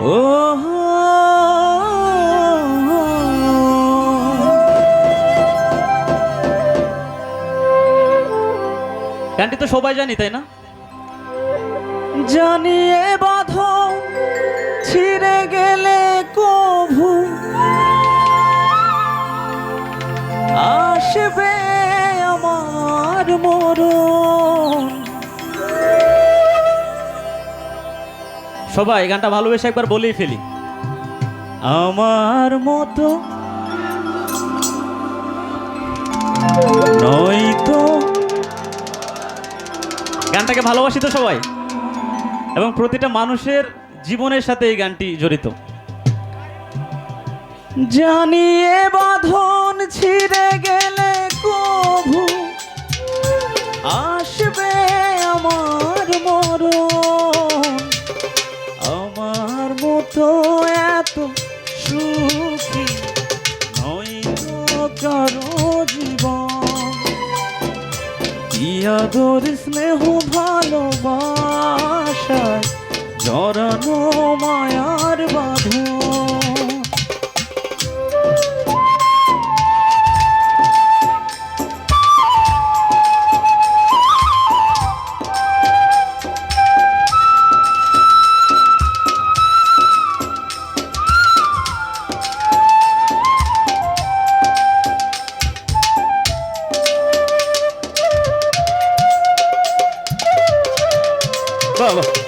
ও গানটি তো সবাই জানি তাই না? জানিয়ে বাঁধ ছিঁড়ে গেলে কভু। আসবে সবাই গানটা ভালোবেসে একবার বলেই ফেলি। আমার মতো নয়তো গানটাকে ভালোবাসি তো সবাই। এবং প্রতিটা মানুষের জীবনের সাথে এই গানটি জড়িত। জানিয়ে বাঁধন ছিঁড়ে গেলে কভু আসবে এত সুখী তো কারও জীবন ইয়াদর স্নেহ ভালোবাসায় জড়ানো মায়ার বাঁধন বাহ বাহ।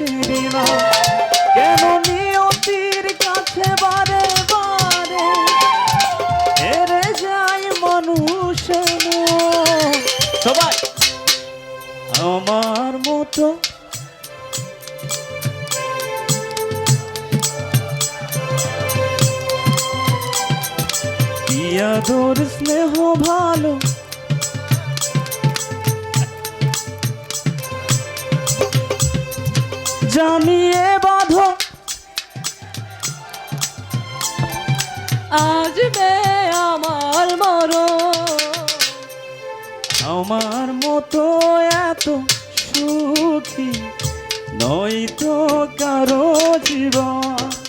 পরিহাসের নাম কেন নিয়তির কাছে বারে বারে? হেরে যায় মানুষ সবাই। আমার মতো ইয়াদর স্নেহ ভালো জানিয়ে বাঁধো। মে আমার মর আমার মতো এত সুখী নয় তো কারও জীবন।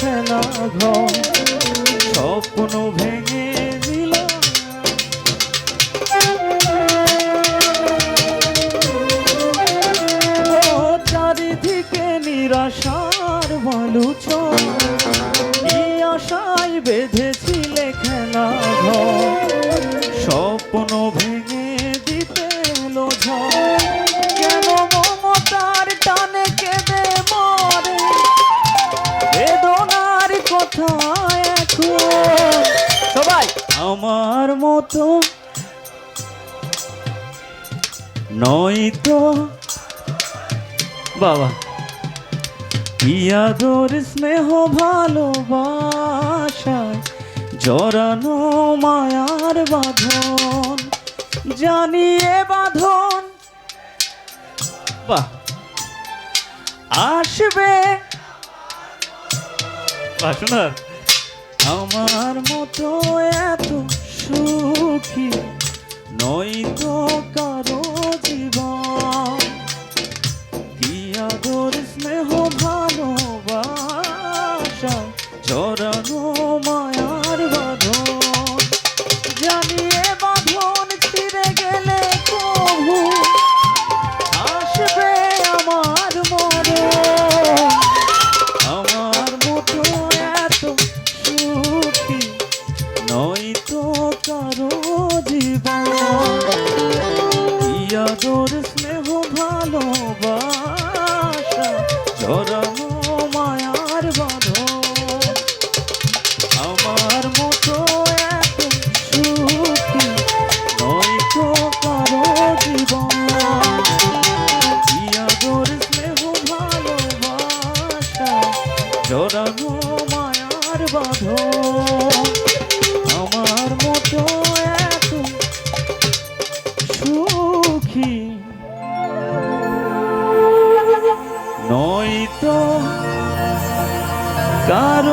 খেলা ঘর। স্বপ্ন ভেঙে চারিদিকে নিরাশার বালুচ আশায় বেঁধেছিলে খেলা ঘর। কথা এখন সবাই, আমার মতো। নয়তো। বাবা। ইয়াদর স্নেহ ভালোবাসায় জড়ানো মায়ার বাঁধন। জানিয়ে বাঁধন। বাহ। আসবে আমার মতো এত সুখী নয়তো কারও মায়ার বাঁধন। আমার মতো এত সুখী। নয়তো কারও